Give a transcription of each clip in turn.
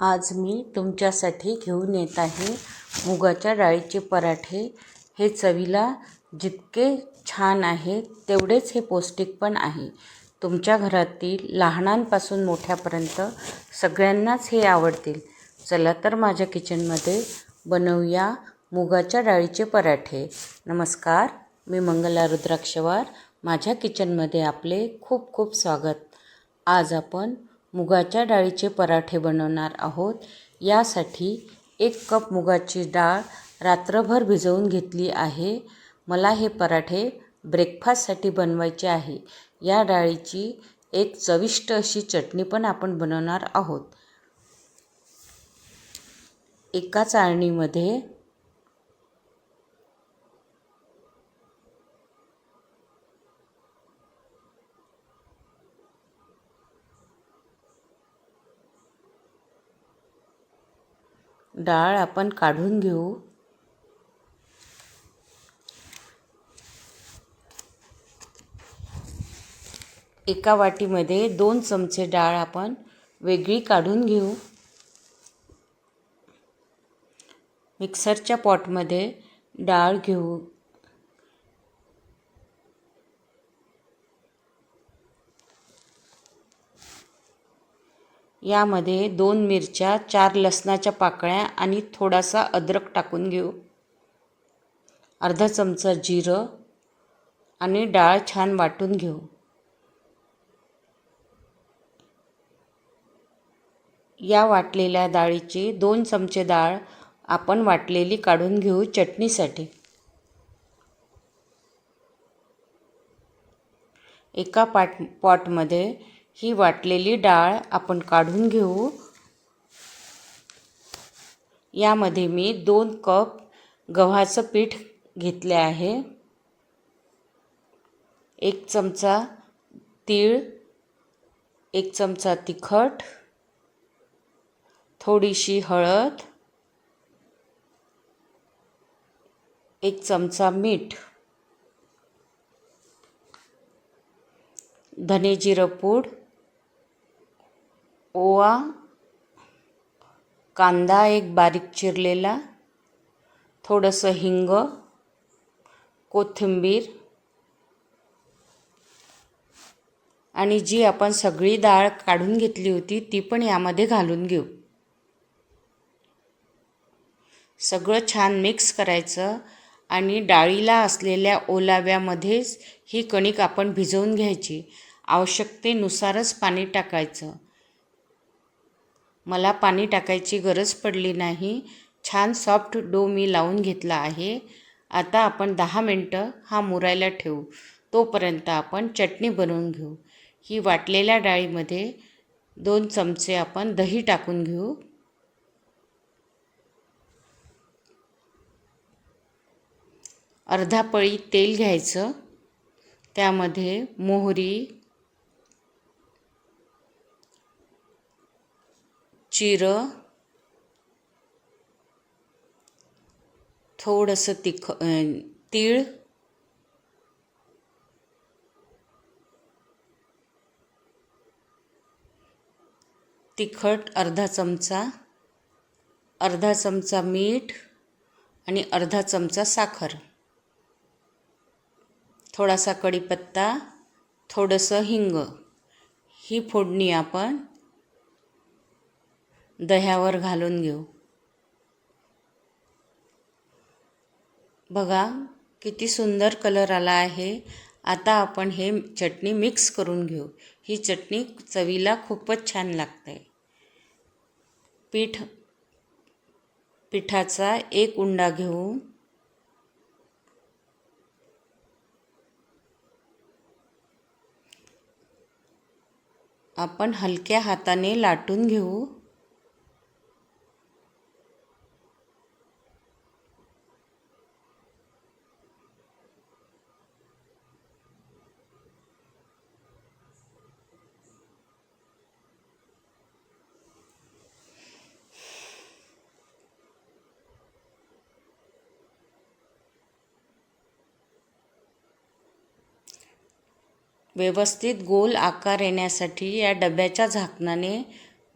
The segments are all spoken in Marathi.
आज मी तुमच्यासाठी घेऊन येत आहे मुगाच्या डाळीचे पराठे. हे चवीला जितके छान आहे तेवढेच हे पौष्टिक पण आहे. तुमच्या घरातील लहानांपासून मोठ्यापर्यंत सगळ्यांनाच हे आवडतील. चला तर माझ्या किचनमध्ये बनवूया मुगाच्या डाळीचे पराठे. नमस्कार मी मंगला रुद्राक्षवार. माझ्या किचनमध्ये आपले खूप खूप स्वागत. आज आपण मुगाच्या डाळीचे पराठे बनवणार आहोत. यासाठी एक कप मुगाची डाळ रात्रभर भिजवून घेतली आहे. मला हे पराठे ब्रेकफास्टसाठी बनवायचे आहे. या डाळीची एक चविष्ट अशी चटणी पण आपण बनवणार आहोत. एका चाळणीमध्ये डाळ आपण काढून घेऊ. एका वाटीमध्ये दोन चमचे डाळ आपण वेगळी काढून घेऊ. मिक्सरच्या पॉटमध्ये डाळ घेऊ. यामध्ये दोन मिरच्या चार लसणाच्या पाकळ्या आणि थोडासा अद्रक टाकून घेऊ. अर्धा चमचा जिरं आणि डाळ छान वाटून घेऊ. या वाटलेल्या डाळीची दोन चमचे डाळ आपण वाटलेली काढून घेऊ चटणीसाठी. एका पाट पॉटमध्ये ही वाटलेली डाळ आपण काढून घेऊ. यामध्ये मी दोन कप गव्हाचं पीठ घेतले आहे. एक चमचा तीळ एक चमचा तिखट थोडीशी हळद एक चमचा मीठ धने जिरं पूड ओवा कांदा एक बारीक चिरलेला थोडंसं हिंग कोथिंबीर आणि जी आपण सगळी डाळ काढून घेतली होती ती पण यामध्ये घालून घेऊ. सगळं छान मिक्स करायचं आणि डाळीला असलेल्या ओलाव्यामध्येच ही कणिक आपण भिजवून घ्यायची. आवश्यकतेनुसारच पाणी टाकायचं. मला पाणी टाकायची गरज पडली नाही. छान सॉफ्ट डो मी लावून घेतला आहे. आता आपण दहा मिनटं हा मुरायला ठेवू. तोपर्यंत आपण चटणी बनवून घेऊ. ही वाटलेल्या डाळीमध्ये दोन चमचे आपण दही टाकून घेऊ. अर्धा पळी तेल घ्यायचं. त्यामध्ये मोहरी चिर थोडंसं तिख तीळ तिखट अर्धा चमचा अर्धा चमचा मीठ आणि अर्धा चमचा साखर. थोडासा कढीपत्ता थोडंसं हिंग. ही फोडणी आपण दह्यावर घालून घेऊ. बघा किती सुंदर कलर आला आहे. आता आपण हे चटणी मिक्स करून घेऊ. ही चटणी चवीला खूपच छान लागते. पीठ पिठाचा एक उंडा घेऊ. आपण हलक्या हाताने लाटून घेऊ. व्यवस्थित गोल आकार येण्यासाठी या डब्याच्या झाकणाने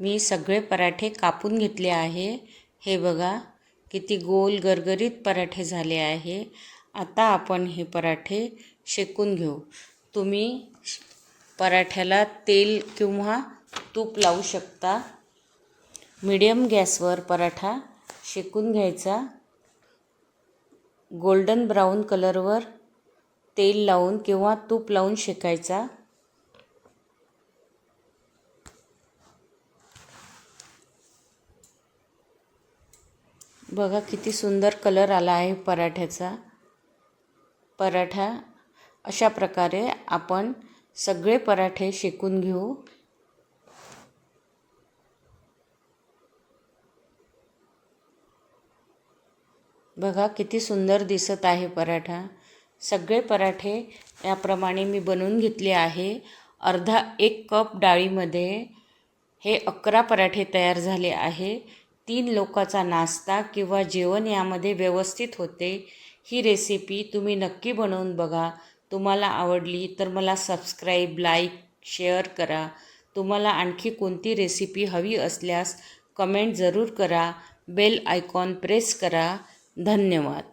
मी सगळे पराठे कापून घेतले आहे. हे बघा किती गोल गरगरीत पराठे झाले आहे. आता आपण हे पराठे शेकून घेऊ. तुम्ही पराठ्याला तेल किंवा तूप लावू शकता. मीडियम गॅसवर पराठा शेकून घ्यायचा. गोल्डन ब्राऊन कलरवर तेल लावून किंवा तूप लावून शेकायचा. बघा किती सुंदर कलर आला आहे पराठ्याचा. पराठा अशा प्रकारे आपण सगळे पराठे शेकून घेऊ. बघा किती सुंदर दिसत आहे पराठा. सगळे पराठे याप्रमाणे मी बनवून घेतले आहे. अर्धा एक कप डाळीमध्ये हे अकरा पराठे तयार झाले आहे. तीन लोकाचा नाश्ता किंवा जेवण यामध्ये व्यवस्थित होते. ही रेसिपी तुम्ही नक्की बनवून बघा. तुम्हाला आवडली तर मला सबस्क्राईब लाईक शेअर करा. तुम्हाला आणखी कोणती रेसिपी हवी असल्यास कमेंट जरूर करा. बेल आयकॉन प्रेस करा. धन्यवाद.